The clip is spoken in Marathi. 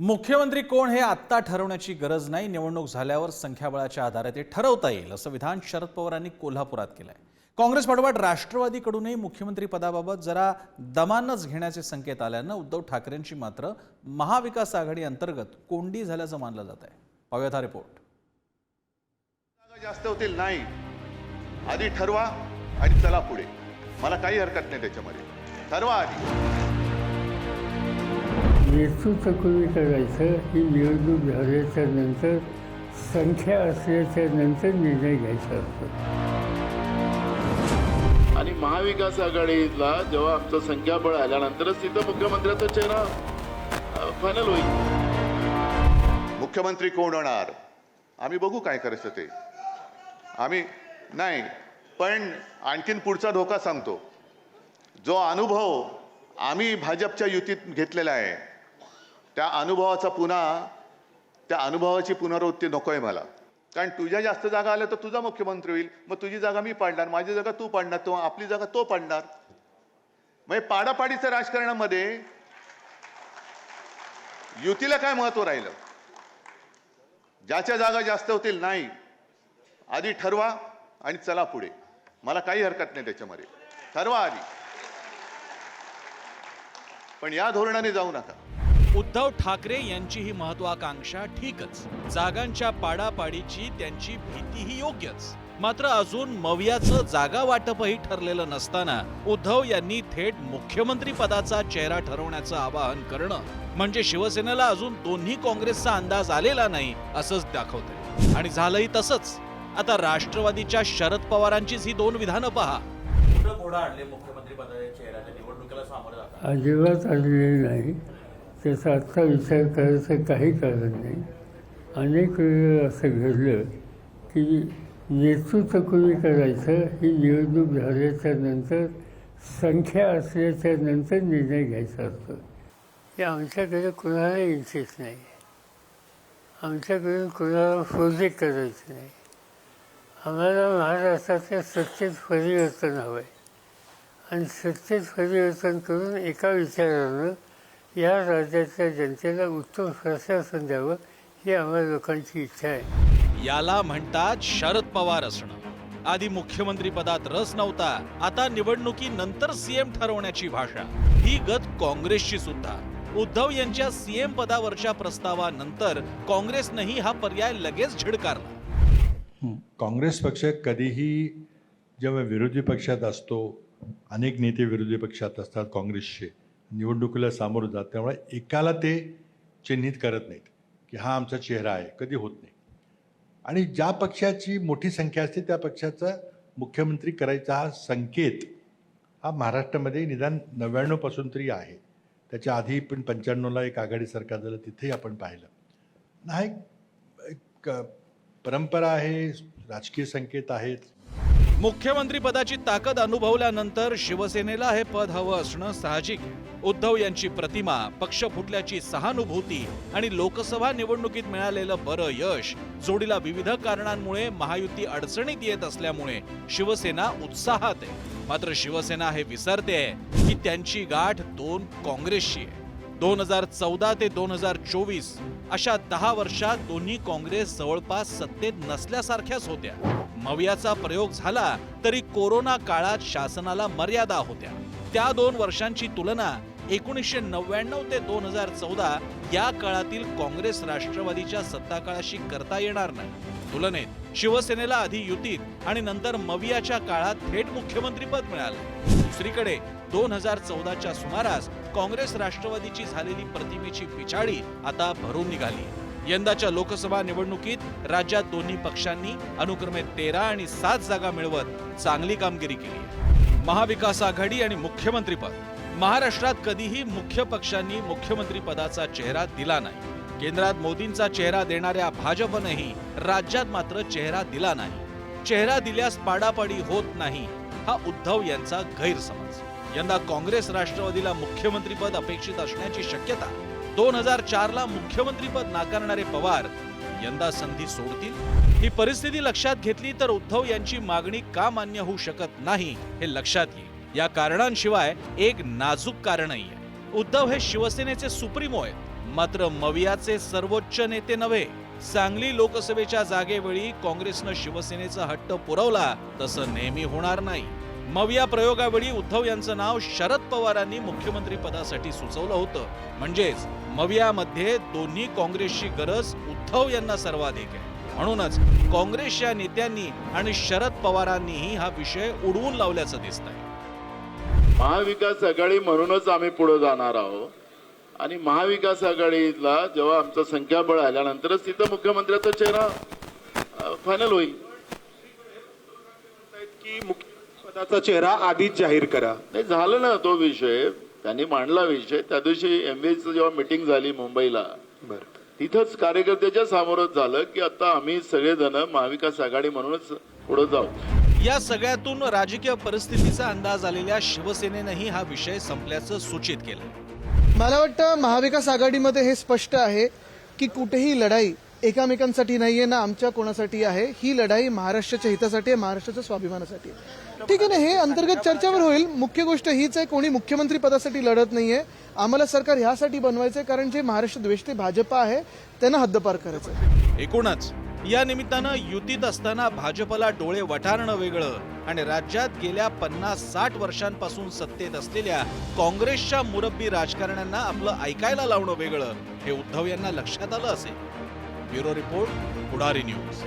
मुख्यमंत्री कोण हे आत्ता ठरवण्याची गरज नाही. निवडणूक झाल्यावर संख्याबळाच्या आधारे ते ठरवता येईल असं विधान शरद पवारांनी कोल्हापुरात केलंय. काँग्रेस पाठोपाठ राष्ट्रवादीकडूनही मुख्यमंत्री पदाबाबत जरा दमानच घेण्याचे संकेत आल्यानं उद्धव ठाकरेंची मात्र महाविकास आघाडी अंतर्गत कोंडी झाल्याचं मानलं जात आहे. पाहूयात हा रिपोर्ट. जास्त होतील नाही. आधी ठरवा आणि चला पुढे. मला काही हरकत नाही त्याच्यामध्ये. ठरवा आधी. नेतृत्व कोणी करायचं? ही निवडणूक झाल्याच्यानंतर संख्या असल्याच्या नंतर निर्णय घ्यायचा असतो. आणि महाविकास आघाडीला जेव्हा आमचं संख्याबळ आल्यानंतरच तिथं मुख्यमंत्र्याचा चेहरा फायनल होईल. मुख्यमंत्री कोण होणार? आम्ही बघू काय करायचं ते आम्ही नाही पण आणखीन पुढचा धोका सांगतो. जो अनुभव आम्ही भाजपच्या युतीत घेतलेला आहे त्या अनुभवाचा पुन्हा त्या अनुभवाची पुनरावृत्ती नको आहे मला. कारण तुझ्या जास्त जागा आल्या तर तुझा मुख्यमंत्री होईल. मग तुझी जागा मी पाडणार माझी जागा तू पाडणार तो आपली जागा तो पाडणार. म्हणजे पाडापाडीचं राजकारणामध्ये युतीला काय महत्त्व राहिलं? ज्याच्या जागा जास्त होतील नाही. आधी ठरवा आणि चला पुढे. मला काही हरकत नाही त्याच्यामध्ये. ठरवा आधी. पण या धोरणाने जाऊ नका. उद्धव ठाकरे यांची ही महत्वाकांक्षा ठीकच. जागांच्या पाडापाडीची त्यांची भीतीही योग्यच. मात्र अजून मवियाचं जागा वाटपही ठरलेलं नसताना उद्धव यांनी थेट मुख्यमंत्री पदाचा चेहरा ठरवण्याचं आवाहन करणं म्हणजे शिवसेनेला अजून दोन्ही काँग्रेसचा अंदाज आलेला नाही असंच दाखवतंय. आणि झालंही तसंच. आता राष्ट्रवादीच्या शरद पवारांचीच ही दोन विधानं पहा. घोडा आणले मुख्यमंत्री पदाच्या चेहऱ्याच्या निवडणुकीला सामोरं जातात. अजिबात आलेले नाही. त्याचा आत्ता विचार करायचं काही कारण नाही. अनेक वेळेला असं घडलं की नेतृत्व कोणी करायचं ही निवडणूक झाल्याच्यानंतर संख्या असल्याच्या नंतर निर्णय घ्यायचा असतो. हे आमच्याकडे कोणाला इंटरेस्ट नाही. आमच्याकडून कोणाला प्रोजेक्ट करायचं नाही. आम्हाला महाराष्ट्राच्या सत्तेत परिवर्तन हवं आहे आणि सत्तेत परिवर्तन करून एका विचारानं या राज्याच्या जनतेला उत्तम प्रशासन द्यावं ही आम्हा लोकांची इच्छा आहे. याला म्हणतात शरद पवार असणं. आधी मुख्यमंत्री पदात रस नव्हता आता निवडणुकीनंतर सीएम ठरवण्याची भाषा. ही गत काँग्रेसची सुद्धा. उद्धव यांच्या सीएम पदावरच्या प्रस्तावानंतर काँग्रेसनंही हा पर्याय लगेच झिडकारला. काँग्रेस पक्ष कधीही जेव्हा विरोधी पक्षात असतो अनेक नेते विरोधी पक्षात असतात काँग्रेसचे. निवडणुकीला सामोरं जात त्यामुळे एकाला ते चिन्हित करत नाहीत की हा आमचा चेहरा आहे कधी होत नाही. आणि ज्या पक्षाची मोठी संख्या असते त्या पक्षाचा मुख्यमंत्री करायचा हा संकेत हा महाराष्ट्रामध्ये निदान नव्याण्णवपासून तरी आहे. त्याच्या आधी पण पंच्याण्णवला एक आघाडी सरकार झालं तिथेही आपण पाहिलं. नाही एक अ, परंपरा आहे राजकीय संकेत आहेत. मुख्यमंत्री पदाची ताकद अनुभवल्यानंतर शिवसेनेला हे पद हवं असणं साहजिक. आहे. उद्धव यांची प्रतिमा पक्ष फुटल्याची सहानुभूती आणि लोकसभा निवडणुकीत मिळालेलं बरं यश जोडीला विविध कारणांमुळे महायुती अडचणीत येत असल्यामुळे शिवसेना उत्साहात आहे. मात्र शिवसेना हे विसरते की त्यांची गाठ दोन काँग्रेसशी आहे. दोन हजार चौदा ते दोन हजार चोवीस अशा दहा वर्षात दोन्ही काँग्रेस जवळपास सत्तेत नसल्यासारख्याच होत्या. मवियाचा प्रयोग झाला तरी कोरोना काळात शासनाला मर्यादा होत्या. त्या दोन वर्षांची तुलना एकोणीसशे नव्याण्णव ते दोन हजार चौदा या काळातील काँग्रेस राष्ट्रवादीच्या सत्ताकाळाशी करता येणार नाही. तुलनेत शिवसेनेला आधी युतीत आणि नंतर मवियाच्या काळात थेट मुख्यमंत्रीपद मिळालं. दुसरीकडे दोन हजार चौदाच्या सुमारास काँग्रेस राष्ट्रवादीची झालेली प्रतिमेची पिछाडी आता भरून निघाली. यंदाच्या लोकसभा निवडणुकीत राज्यात दोन्ही पक्षांनी अनुक्रमे तेरा आणि सात जागा मिळवत चांगली कामगिरी केली. महाविकास आघाडी आणि मुख्यमंत्रीपद. महाराष्ट्रात कधीही मुख्य पक्षांनी मुख्यमंत्री पदाचा चेहरा दिला नाही. केंद्रात मोदींचा चेहरा देणाऱ्या भाजपनेही राज्यात मात्र चेहरा दिला नाही. चेहरा दिल्यास पाडापाडी होत नाही हा उद्धव यांचा गैरसमज. यंदा काँग्रेस राष्ट्रवादीला मुख्यमंत्रीपद अपेक्षित असण्याची शक्यता. दोन हजार चार ला मुख्यमंत्रीपद नाकारणारे पवार यंदा संधी सोडतील? ही परिस्थिती लक्षात घेतली तर उद्धव यांची मागणी का मान्य होऊ शकत नाही हे लक्षात येईल. या कारणांशिवाय एक नाजूक कारणही आहे उद्धव हे शिवसेनेचे सुप्रीमो आहेत. मात्र मवियाचे सर्वोच्च नेते नव्हे. सांगली लोकसभेच्या जागेवेळी काँग्रेसनं शिवसेनेचा हट्ट पुरवला तसं नेहमी होणार नाही. मविया प्रयोगावेळी उद्धव यांचं नाव शरद पवारांनी मुख्यमंत्री पदासाठी सुचवलं होतं. म्हणजेच मवियामध्ये दोन्ही काँग्रेसची गरज उद्धव यांना सर्वाधिक आहे. म्हणूनच काँग्रेसच्या नेत्यांनी आणि शरद पवारांनीही हा विषय उडवून लावल्याचं दिसतंय. महाविकास आघाडी म्हणूनच आम्ही पुढे जाणार आहोत. आणि महाविकास आघाडीला जेव्हा आमचं संख्याबळ आल्यानंतरच तिथं मुख्यमंत्र्याचा चेहरा फायनल होईल. की मुख्यपदाचा चेहरा आधीच जाहीर करा. नाही झालं ना तो विषय. त्यांनी मांडला विषय. त्या दिवशी एमबीएचं जेव्हा मिटिंग झाली मुंबईला तिथंच कार्यकर्त्याच्या समोरच झालं की आता आम्ही सगळेजण महाविकास आघाडी म्हणूनच पुढे जाऊ. या सगळ्यातून राजकीय परिस्थितीचा अंदाज आलेल्या शिवसेनेनंही हा विषय संपल्याचं सूचित केलं. मला वाटतं महाविकास आघाडीमध्ये हे स्पष्ट आहे की कुठेही लढाई एकामेकांसाठी नाहीये ना आमच्या कोणासाठी आहे. ही लढाई महाराष्ट्राच्या हितासाठी आहे महाराष्ट्राच्या स्वाभिमानासाठी आहे. ठीक आहे ना हे अंतर्गत चर्चावर होईल. मुख्य गोष्ट हीच आहे कोणी मुख्यमंत्री पदासाठी लढत नाहीये. आम्हाला सरकार ह्यासाठी बनवायचंय कारण जे महाराष्ट्र द्वेष ते भाजपा आहे त्यांना हद्दपार करायचं आहे. एकूणच या निमित्तानं युतीत असताना भाजपला डोळे वठारणं वेगळं आणि राज्यात गेल्या पन्नास साठ वर्षांपासून सत्तेत असलेल्या काँग्रेसच्या मुरब्बी राजकारण्यांना आपलं ऐकायला लावणं वेगळं हे उद्धव यांना लक्षात आलं असेल. Bureau report Pudhari news.